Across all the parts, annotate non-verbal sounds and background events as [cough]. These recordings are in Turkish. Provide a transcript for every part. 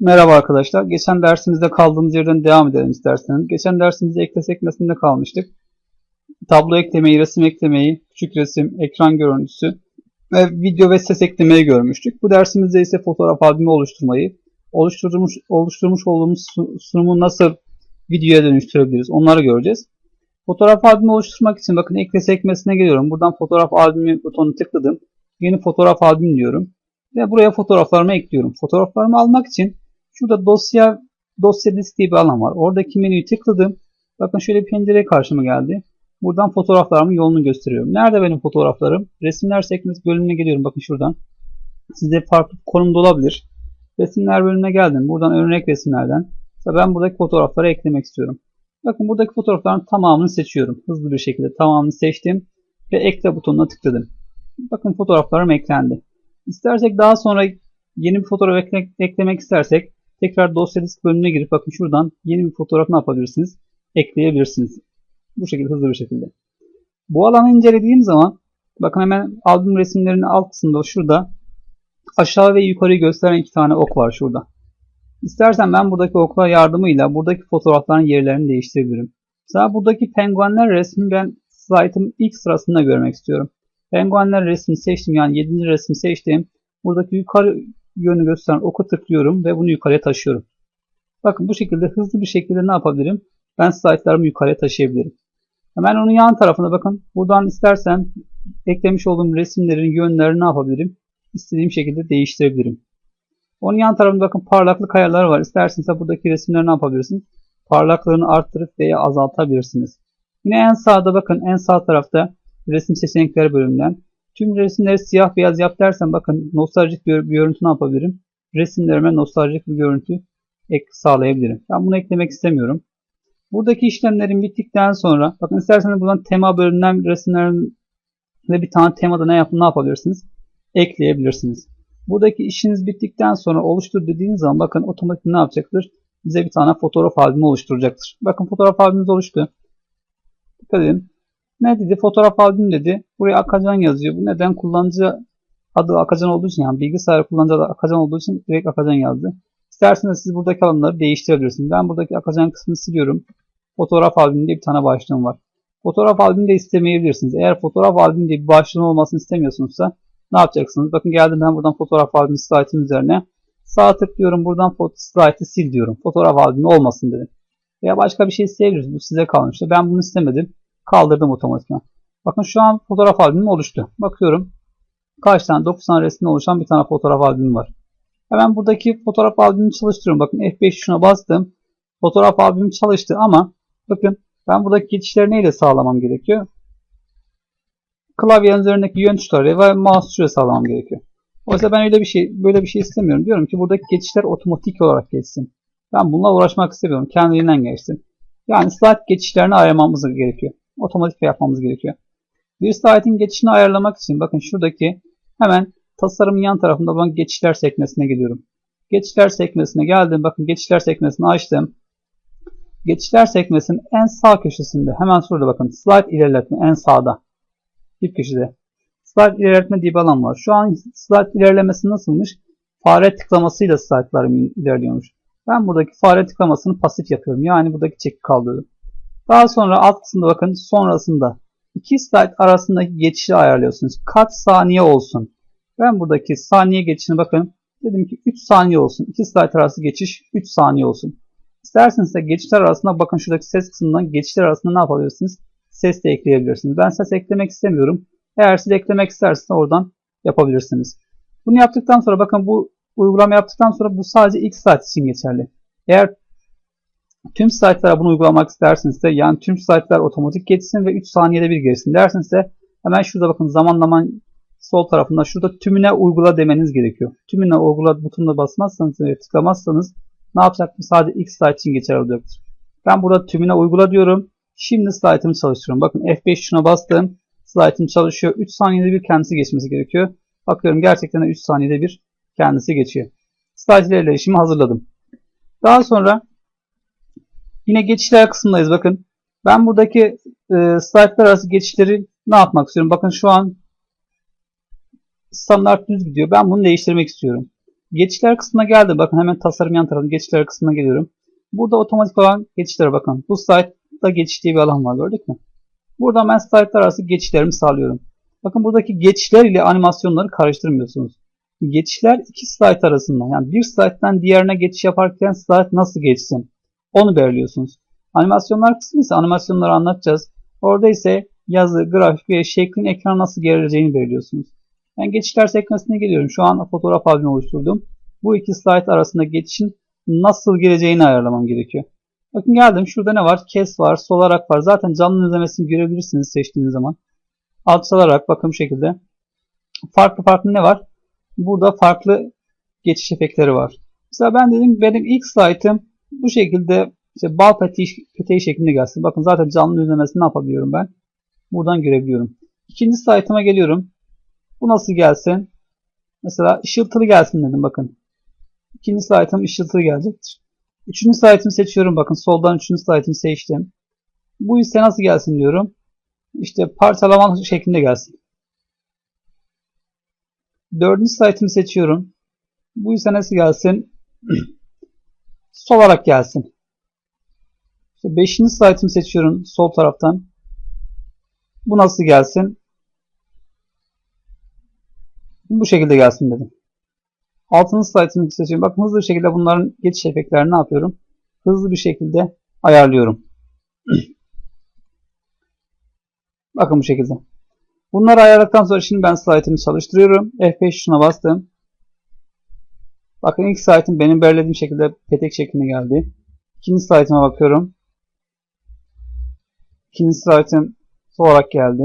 Merhaba arkadaşlar. Geçen dersimizde kaldığımız yerden devam edelim isterseniz. Geçen dersimizde ekle sekmesinde kalmıştık. Tablo eklemeyi, resim eklemeyi, küçük resim, ekran görüntüsü ve video ve ses eklemeyi görmüştük. Bu dersimizde ise fotoğraf albümü oluşturmayı, oluşturmuş, oluşturmuş olduğumuz su- sunumu nasıl videoya dönüştürebiliriz onları göreceğiz. Fotoğraf albümü oluşturmak için bakın ekle sekmesine geliyorum. Buradan fotoğraf albümü butonunu tıkladım. Yeni fotoğraf albüm diyorum. Ve buraya fotoğraflarımı ekliyorum. Fotoğraflarımı almak için şurada dosya dosya disk diye bir alan var. Oradaki menüyü tıkladım. Bakın şöyle bir pencere karşıma geldi. Buradan fotoğraflarımın yolunu gösteriyorum. Nerede benim fotoğraflarım? Resimler sekmesi bölümüne geliyorum. Bakın şuradan. Sizde farklı konumda olabilir. Resimler bölümüne geldim. Buradan örnek resimlerden. Ben buradaki fotoğrafları eklemek istiyorum. Bakın buradaki fotoğrafların tamamını seçiyorum. Hızlı bir şekilde tamamını seçtim. Ve ekle butonuna tıkladım. Bakın fotoğraflarım eklendi. İstersek daha sonra yeni bir fotoğraf ekle- eklemek istersek tekrar dosya disk bölümüne girip bakın şuradan yeni bir fotoğraf ne yapabilirsiniz? Ekleyebilirsiniz. Bu şekilde hızlı bir şekilde. Bu alanı incelediğim zaman bakın hemen albüm resimlerinin alt kısmında şurada aşağı ve yukarıyı gösteren iki tane ok var şurada. İstersen ben buradaki oklar yardımıyla buradaki fotoğrafların yerlerini değiştirebilirim. Mesela buradaki penguenler resmi ben slaytın ilk sırasında görmek istiyorum. Penguenler resmini seçtim yani 7. resmi seçtim. Buradaki yukarı yönü gösteren oku tıklıyorum ve bunu yukarıya taşıyorum. Bakın bu şekilde hızlı bir şekilde ne yapabilirim? Ben slaytlarımı yukarıya taşıyabilirim. Hemen onun yan tarafına bakın. Buradan istersen eklemiş olduğum resimlerin yönlerini ne yapabilirim? İstediğim şekilde değiştirebilirim. Onun yan tarafında bakın parlaklık ayarları var. İsterseniz buradaki resimleri ne yapabilirsiniz? Parlaklığını arttırıp veya azaltabilirsiniz. Yine en sağda bakın en sağ tarafta resim seçenekleri bölümünden. Tüm resimleri siyah beyaz yap dersen bakın nostaljik bir görüntü ne yapabilirim? Resimlerime nostaljik bir görüntü ek sağlayabilirim. Ben bunu eklemek istemiyorum. Buradaki işlemlerim bittikten sonra bakın isterseniz buradan tema bölümünden resimlerin bir tane temada ne yapın ne yapabilirsiniz? Ekleyebilirsiniz. Buradaki işiniz bittikten sonra oluştur dediğiniz zaman bakın otomatik ne yapacaktır? Bize bir tane fotoğraf albümü oluşturacaktır. Bakın fotoğraf albümümüz oluştu. Dikkat edin. Ne dedi? Fotoğraf albüm dedi. Buraya Akacan yazıyor. Bu neden? Kullanıcı adı Akacan olduğu için yani bilgisayar kullanıcı adı Akacan olduğu için direkt Akacan yazdı. İsterseniz siz buradaki alanları değiştirebilirsiniz. Ben buradaki Akacan kısmını siliyorum. Fotoğraf albümünde bir tane başlığım var. Fotoğraf albümü de istemeyebilirsiniz. Eğer fotoğraf albümü diye bir başlığın olmasını istemiyorsunuzsa ne yapacaksınız? Bakın geldim ben buradan fotoğraf albümü slaytın üzerine. Sağ tıklıyorum buradan slaytı sil diyorum. Fotoğraf albümü olmasın dedim. Veya başka bir şey isteyebiliriz. Bu size kalmıştı. Ben bunu istemedim. Kaldırdım otomatikman. Bakın şu an fotoğraf albümü oluştu. Bakıyorum. Kaç tane? 9 tane resimden oluşan bir tane fotoğraf albümü var. Hemen buradaki fotoğraf albümünü çalıştırıyorum. Bakın F5 tuşuna bastım. Fotoğraf albümü çalıştı ama bakın ben buradaki geçişleri neyle sağlamam gerekiyor? Klavyenin üzerindeki yön tuşları ve mouse tuşuyla sağlamam gerekiyor. Oysa ben öyle bir şey böyle bir şey istemiyorum. Diyorum ki buradaki geçişler otomatik olarak geçsin. Ben bununla uğraşmak istemiyorum. Kendiliğinden geçsin. Yani slide geçişlerini ayarlamamız gerekiyor. Otomatik yapmamız gerekiyor. Bir slide'in geçişini ayarlamak için bakın şuradaki hemen tasarımın yan tarafında olan geçişler sekmesine geliyorum. Geçişler sekmesine geldim. Bakın geçişler sekmesini açtım. Geçişler sekmesinin en sağ köşesinde hemen şurada bakın slide ilerletme en sağda. Dip köşede. Slide ilerletme diye bir alan var. Şu an slide ilerlemesi nasılmış? Fare tıklamasıyla slide'larım ilerliyormuş. Ben buradaki fare tıklamasını pasif yapıyorum. Yani buradaki çeki kaldırıyorum. Daha sonra alt kısımda bakın sonrasında iki slide arasındaki geçişi ayarlıyorsunuz. Kaç saniye olsun? Ben buradaki saniye geçişini bakın. Dedim ki 3 saniye olsun. İki slide arası geçiş 3 saniye olsun. İsterseniz de geçişler arasında bakın şuradaki ses kısmından geçişler arasında ne yapabilirsiniz? Ses de ekleyebilirsiniz. Ben ses eklemek istemiyorum. Eğer siz eklemek isterseniz oradan yapabilirsiniz. Bunu yaptıktan sonra bakın bu uygulama yaptıktan sonra bu sadece ilk slide için geçerli. Eğer tüm slaytlara bunu uygulamak isterseniz de yani tüm slaytlar otomatik geçsin ve 3 saniyede bir geçsin derseniz de hemen şurada bakın zaman zaman sol tarafında şurada tümüne uygula demeniz gerekiyor. Tümüne uygula butonuna basmazsanız ve tıklamazsanız ne yapacaktır? Sadece ilk slide için geçerli olacaktır. Ben burada tümüne uygula diyorum. Şimdi slaytımı çalıştırıyorum. Bakın F5 tuşuna bastım. Slaytım çalışıyor. 3 saniyede bir kendisi geçmesi gerekiyor. Bakıyorum gerçekten de 3 saniyede bir kendisi geçiyor. Slide ilerleyişimi hazırladım. Daha sonra yine geçişler kısmındayız. Bakın ben buradaki e, slaytlar arası geçişleri ne yapmak istiyorum? Bakın şu an standart düz gidiyor. Ben bunu değiştirmek istiyorum. Geçişler kısmına geldim. Bakın hemen tasarım yan tarafı geçişler kısmına geliyorum. Burada otomatik olan geçişlere bakın. Bu slide'da geçiş diye bir alan var gördük mü? Buradan ben slide'lar arası geçişlerimi sağlıyorum. Bakın buradaki geçişler ile animasyonları karıştırmıyorsunuz. Geçişler iki slide arasında. Yani bir slide'dan diğerine geçiş yaparken slide nasıl geçsin? Onu belirliyorsunuz. Animasyonlar kısmı ise animasyonları anlatacağız. Orada ise yazı, grafik ve şeklin ekran nasıl gerileceğini belirliyorsunuz. Ben geçişler sekmesine geliyorum. Şu an fotoğraf albümü oluşturdum. Bu iki slide arasında geçişin nasıl geleceğini ayarlamam gerekiyor. Bakın geldim. Şurada ne var? Kes var, solarak var. Zaten canlı izlemesini görebilirsiniz seçtiğiniz zaman. Alt salarak bakın bu şekilde. Farklı farklı ne var? Burada farklı geçiş efektleri var. Mesela ben dedim benim ilk slaytım bu şekilde işte bal peteği, şeklinde gelsin. Bakın zaten canlı izlemesini ne yapabiliyorum ben? Buradan görebiliyorum. İkinci slaytıma geliyorum. Bu nasıl gelsin? Mesela ışıltılı gelsin dedim bakın. İkinci slaytım ışıltılı gelecektir. Üçüncü slaytımı seçiyorum. Bakın soldan üçüncü slaytımı seçtim. Bu ise nasıl gelsin diyorum. İşte parçalama şeklinde gelsin. Dördüncü slaytımı seçiyorum. Bu ise nasıl gelsin? [clears throat] Solarak gelsin. İşte beşinci slaytımı seçiyorum sol taraftan. Bu nasıl gelsin? Bu şekilde gelsin dedim. Altıncı slaytımı seçiyorum. Bakın hızlı bir şekilde bunların geçiş efektlerini ne yapıyorum? Hızlı bir şekilde ayarlıyorum. [clears throat] Bakın bu şekilde. Bunları ayarladıktan sonra şimdi ben slaytımı çalıştırıyorum. F5 tuşuna bastım. Bakın ilk slaytım benim belirlediğim şekilde petek şeklinde geldi. İkinci slaytıma bakıyorum. İkinci slaytım olarak geldi.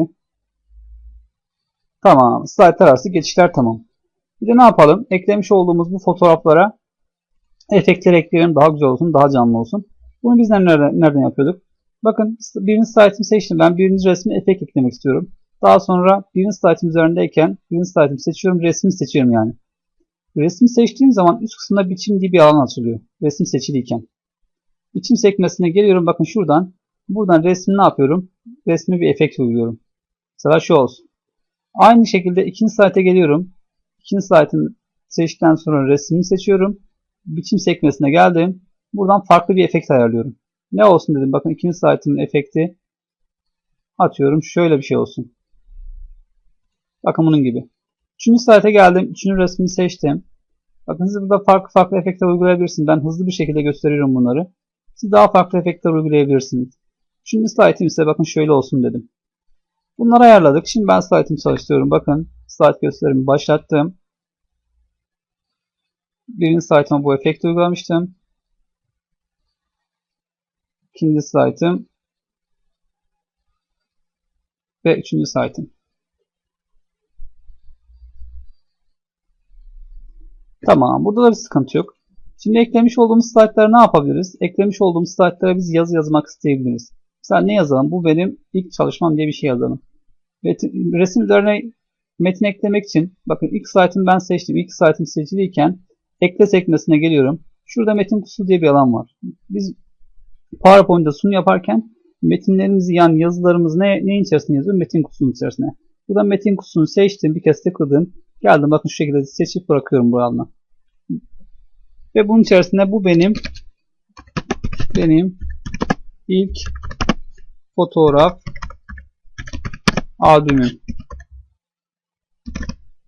Tamam. Slaytlar arası geçişler tamam. Bir de ne yapalım? Eklemiş olduğumuz bu fotoğraflara efektler ekleyelim. Daha güzel olsun, daha canlı olsun. Bunu biz nereden, nereden yapıyorduk? Bakın birinci slaytımı seçtim. Ben birinci resmi efekt eklemek istiyorum. Daha sonra birinci slaytım üzerindeyken birinci slaytımı seçiyorum. Resmi seçiyorum yani. Resmi seçtiğim zaman üst kısımda biçim diye bir alan açılıyor. Resim seçiliyken. Biçim sekmesine geliyorum. Bakın şuradan. Buradan resmi ne yapıyorum? Resmi bir efekt uyguluyorum. Mesela şu olsun. Aynı şekilde ikinci slayta geliyorum. İkinci slaytımı seçtikten sonra resmini seçiyorum. Biçim sekmesine geldim. Buradan farklı bir efekt ayarlıyorum. Ne olsun dedim. Bakın ikinci slaytımın efekti atıyorum. Şöyle bir şey olsun. Bakın bunun gibi. Üçüncü slayta geldim. Üçüncü resmini seçtim. Bakın siz burada farklı farklı efektler uygulayabilirsiniz. Ben hızlı bir şekilde gösteriyorum bunları. Siz daha farklı efektler uygulayabilirsiniz. Üçüncü slaytım ise bakın şöyle olsun dedim. Bunları ayarladık. Şimdi ben slaytımı çalıştırıyorum. Bakın slayt gösterimi başlattım. Birinci slaytıma bu efekti uygulamıştım. İkinci slaytım ve üçüncü slaytım. Tamam. Burada da bir sıkıntı yok. Şimdi eklemiş olduğumuz slaytlara ne yapabiliriz? Eklemiş olduğumuz slaytlara biz yazı yazmak isteyebiliriz. Mesela ne yazalım? Bu benim ilk çalışmam diye bir şey yazalım. Resim üzerine metin eklemek için bakın ilk slaytımı ben seçtim. İlk slaytım seçiliyken ekle sekmesine geliyorum. Şurada metin kutusu diye bir alan var. Biz PowerPoint'ta sunum yaparken metinlerimizi yani yazılarımızı ne, neyin içerisine yazıyorum? Metin kutusunun içerisine. Buradan metin kutusunu seçtim. Bir kez tıkladım. Geldim bakın şu şekilde seçip bırakıyorum bu alana. Ve bunun içerisinde bu benim benim ilk fotoğraf albümüm.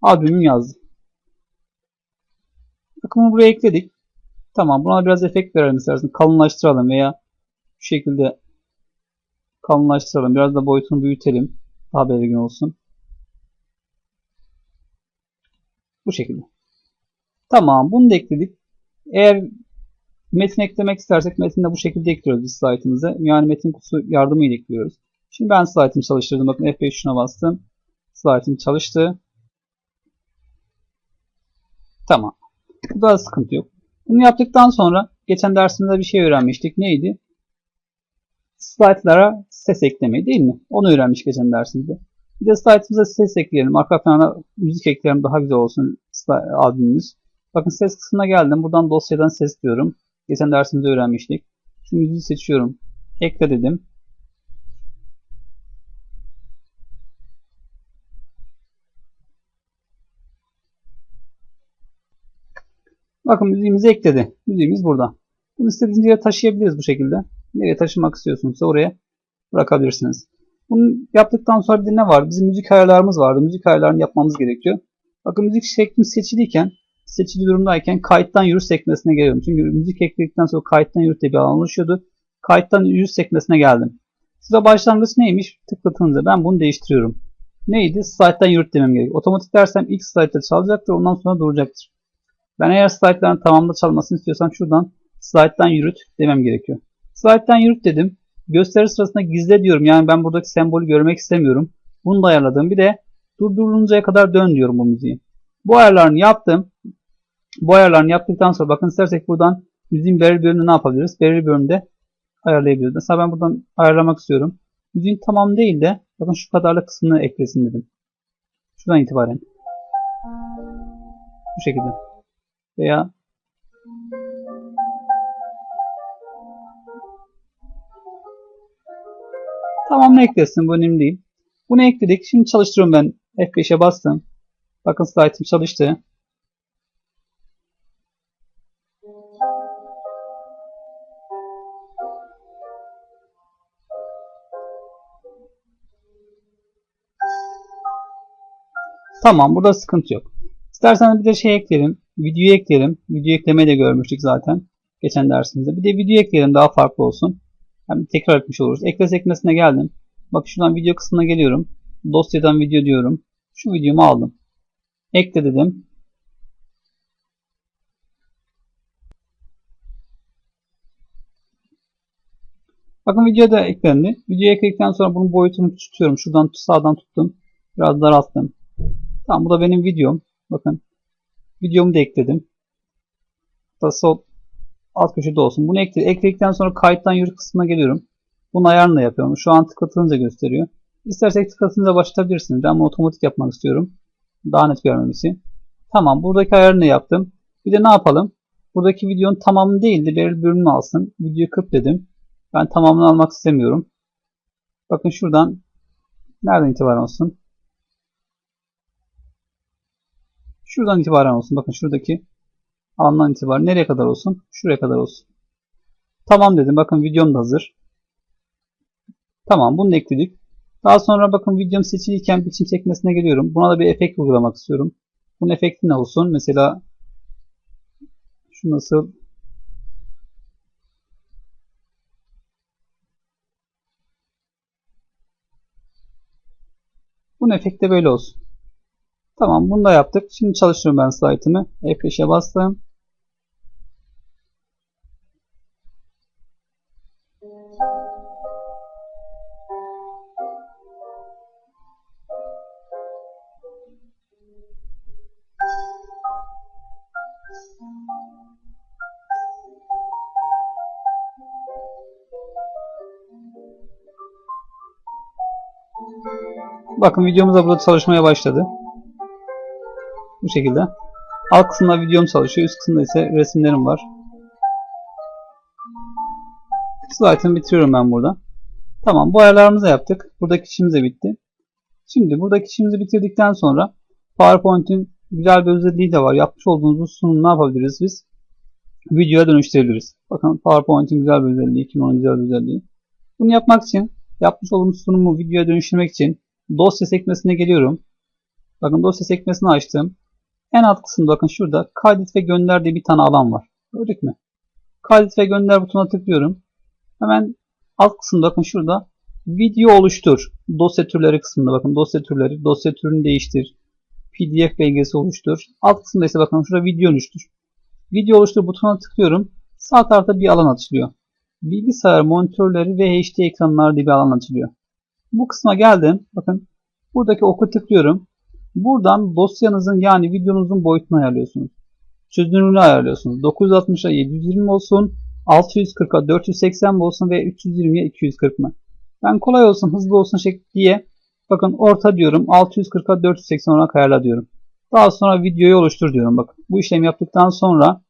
Albümüm yazdım. Bakın bunu buraya ekledik. Tamam buna biraz efekt verelim istersen. Kalınlaştıralım veya şu şekilde kalınlaştıralım. Biraz da boyutunu büyütelim. Daha belirgin olsun. Bu şekilde. Tamam bunu da ekledik. Eğer metin eklemek istersek metini de bu şekilde ekliyoruz biz slaytımıza. Yani metin kutusu yardımıyla ekliyoruz. Şimdi ben slaytımı çalıştırdım. Bakın F5 tuşuna bastım. Slaytım çalıştı. Tamam. Bu da sıkıntı yok. Bunu yaptıktan sonra geçen dersimizde bir şey öğrenmiştik. Neydi? Slaytlara ses eklemeyi değil mi? Onu öğrenmiş geçen dersimizde. Bir de slaytımıza ses ekleyelim. Arka plana müzik ekleyelim daha güzel olsun albümümüz. Bakın ses kısmına geldim. Buradan dosyadan ses diyorum. Geçen dersimizde öğrenmiştik. Şimdi müziği seçiyorum. Ekle dedim. Bakın müziğimizi ekledi. Müziğimiz burada. Bunu istediğiniz yere taşıyabiliriz bu şekilde. Nereye taşımak istiyorsunuzsa oraya bırakabilirsiniz. Bunu yaptıktan sonra bir de ne var? Bizim müzik ayarlarımız vardı. Müzik ayarlarını yapmamız gerekiyor. Bakın müzik şeklim seçiliyken, seçili durumdayken kayıttan yürü sekmesine geliyorum. Çünkü müzik ekledikten sonra kayıttan yürü diye bir alan oluşuyordu. Kayıttan yürü sekmesine geldim. Size başlangıç neymiş? Tıkladığınızda ben bunu değiştiriyorum. Neydi? Slide'dan yürüt demem gerekiyor. Otomatik dersem ilk slide'da çalacaktır. Ondan sonra duracaktır. Ben eğer slide'ların tamamda çalmasını istiyorsam şuradan slide'dan yürüt demem gerekiyor. Slide'dan yürüt dedim. Gösteri sırasında gizle diyorum. Yani ben buradaki sembolü görmek istemiyorum. Bunu da ayarladım. Bir de durduruluncaya kadar dön diyorum bu müziği. Bu ayarlarını yaptım. Bu ayarlarını yaptıktan sonra bakın istersek buradan müziğin belirli bölümünde ne yapabiliriz? Belirli bölümde ayarlayabiliriz. Mesela ben buradan ayarlamak istiyorum. Müziğin tamam değil de bakın şu kadarlık kısmını eklesin dedim. Şuradan itibaren. Bu şekilde. Veya Tamamını eklesin. Bu önemli değil. Bunu ekledik. Şimdi çalıştırıyorum ben. F5'e bastım. Bakın slide'ım çalıştı. Tamam. Burada sıkıntı yok. İsterseniz bir de şey ekleyelim. Videoyu ekleyelim. Video eklemeyi de görmüştük zaten. Geçen dersimizde. Bir de video ekleyelim. Daha farklı olsun. Yani tekrar etmiş oluruz. Ekle sekmesine geldim. Bak şuradan video kısmına geliyorum. Dosyadan video diyorum. Şu videomu aldım. Ekle dedim. Bakın video da eklendi. Videoyu ekledikten sonra bunun boyutunu küçültüyorum. Şuradan sağdan tuttum. Biraz daralttım. Tamam bu da benim videom. Bakın. Videomu da ekledim. Da sol alt köşede olsun. Bunu ekle, ekledikten sonra kayıttan yürü kısmına geliyorum. Bunun ayarını yapıyorum. Şu an tıklatılınca gösteriyor. İstersek tıklatınca başlatabilirsiniz. Ben bunu otomatik yapmak istiyorum. Daha net görmem için. Tamam. Buradaki ayarını yaptım. Bir de ne yapalım? Buradaki videonun tamamını değil de belirli bölümünü alsın. Videoyu kırp dedim. Ben tamamını almak istemiyorum. Bakın şuradan nereden itibaren olsun? Şuradan itibaren olsun. Bakın şuradaki alandan itibaren nereye kadar olsun? Şuraya kadar olsun. Tamam dedim. Bakın videom da hazır. Tamam bunu da ekledik. Daha sonra bakın videom seçiliyken biçim sekmesine geliyorum. Buna da bir efekt uygulamak istiyorum. Bunun efekti ne olsun? Mesela şu nasıl Bunun efekti böyle olsun. Tamam bunu da yaptık. Şimdi çalıştırıyorum ben slaytımı. F5'e bastım. Bakın videomuz da burada çalışmaya başladı. Bu şekilde. Alt kısımda videom çalışıyor. Üst kısımda ise resimlerim var. Slide'ımı bitiriyorum ben burada. Tamam bu ayarlarımızı yaptık. Buradaki işimiz de bitti. Şimdi buradaki işimizi bitirdikten sonra PowerPoint'in güzel bir özelliği de var. Yapmış olduğumuz bu sunumu ne yapabiliriz biz? Videoya dönüştürebiliriz. Bakın PowerPoint'in güzel bir özelliği, 2010 güzel bir özelliği. Bunu yapmak için yapmış olduğumuz sunumu videoya dönüştürmek için dosya sekmesine geliyorum. Bakın dosya sekmesini açtım. En alt kısımda bakın şurada kaydet ve gönder diye bir tane alan var. Gördük mü? Kaydet ve gönder butonuna tıklıyorum. Hemen alt kısımda bakın şurada video oluştur. Dosya türleri kısmında bakın dosya türleri, dosya türünü değiştir. PDF belgesi oluştur. Alt kısımda ise bakın şurada video oluştur. Video oluştur butonuna tıklıyorum. Sağ tarafta bir alan açılıyor. Bilgisayar monitörleri ve HD ekranlar diye bir alan açılıyor. Bu kısma geldim. Bakın buradaki oku tıklıyorum. Buradan dosyanızın yani videonuzun boyutunu ayarlıyorsunuz. Çözünürlüğünü ayarlıyorsunuz. 960'a 720 olsun, 640'a 480 olsun ve 320'ye 240 mı? Ben kolay olsun, hızlı olsun şekli diye bakın orta diyorum. 640'a 480 olarak ayarla diyorum. Daha sonra videoyu oluştur diyorum. Bakın bu işlemi yaptıktan sonra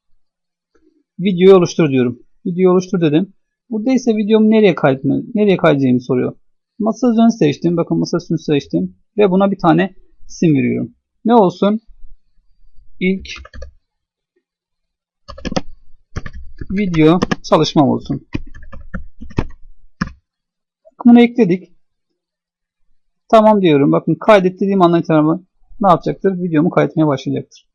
videoyu oluştur diyorum. Videoyu oluştur dedim. Burada ise videomu nereye kaydetme, nereye kaydedeceğimi soruyor. Masa üzerine seçtim. Bakın masa üstünü seçtim. Ve buna bir tane isim veriyorum. Ne olsun? İlk video çalışmam olsun. Bunu ekledik. Tamam diyorum. Bakın kaydet dediğim andan itibaren ne yapacaktır? Videomu kaydetmeye başlayacaktır.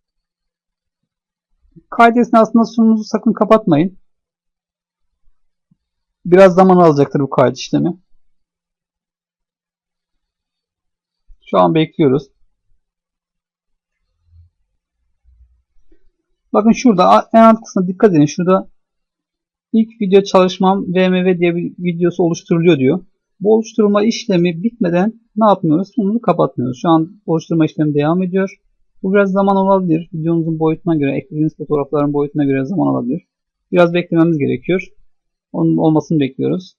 Kayıt esnasında sununuzu sakın kapatmayın. Biraz zaman alacaktır bu kayıt işlemi. Şu an bekliyoruz. Bakın şurada en alt kısmına dikkat edin. Şurada ilk video çalışmam VMV diye bir videosu oluşturuluyor diyor. Bu oluşturma işlemi bitmeden ne yapmıyoruz? Sunumu kapatmıyoruz. Şu an oluşturma işlemi devam ediyor. Bu biraz zaman alabilir. Videonuzun boyutuna göre, eklediğiniz fotoğrafların boyutuna göre zaman alabilir. Biraz beklememiz gerekiyor. Onun olmasını bekliyoruz.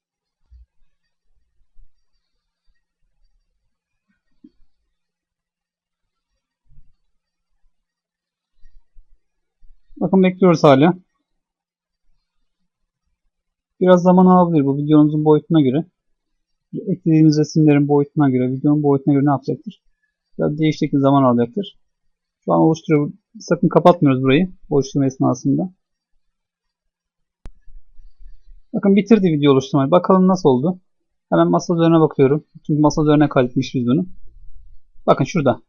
Bakın bekliyoruz hala. Biraz zaman alabilir bu videonuzun boyutuna göre. Eklediğiniz resimlerin boyutuna göre, videonun boyutuna göre ne yapacaktır? Biraz değişik bir zaman alacaktır. Şu an oluşturuyor. Sakın kapatmıyoruz burayı. Oluşturma esnasında. Bakın bitirdi video oluşturmayı. Bakalım nasıl oldu. Hemen masa üzerine bakıyorum. Çünkü masa üzerine kaydetmiş biz bunu. Bakın şurada.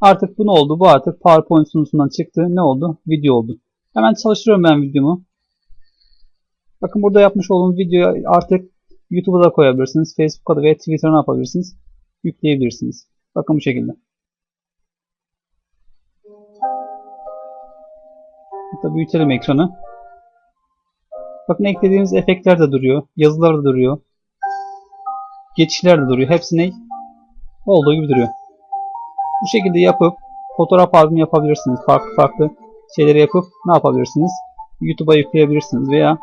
Artık bu ne oldu? Bu artık PowerPoint sunusundan çıktı. Ne oldu? Video oldu. Hemen çalıştırıyorum ben videomu. Bakın burada yapmış olduğum videoyu artık YouTube'a da koyabilirsiniz. Facebook'a da veya Twitter'a yapabilirsiniz? Yükleyebilirsiniz. Bakın bu şekilde. Hatta büyütelim ekranı. Bakın eklediğimiz efektler de duruyor. Yazılar da duruyor. Geçişler de duruyor. Hepsi ne? Olduğu gibi duruyor. Bu şekilde yapıp fotoğraf albümü yapabilirsiniz. Farklı farklı şeyleri yapıp ne yapabilirsiniz? YouTube'a yükleyebilirsiniz veya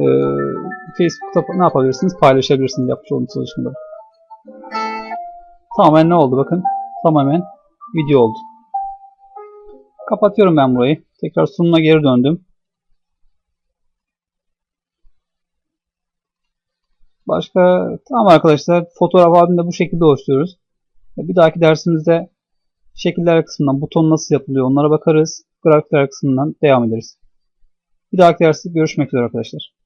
e, Facebook'ta ne yapabilirsiniz? Paylaşabilirsiniz yapmış olduğunuz çalışmaları. Tamamen ne oldu bakın. Tamamen video oldu. Kapatıyorum ben burayı. Tekrar sunuma geri döndüm. Başka tamam arkadaşlar fotoğraf albümünde bu şekilde oluşturuyoruz. Bir dahaki dersimizde şekiller kısmından buton nasıl yapılıyor onlara bakarız. Grafikler kısmından devam ederiz. Bir dahaki derste görüşmek üzere arkadaşlar.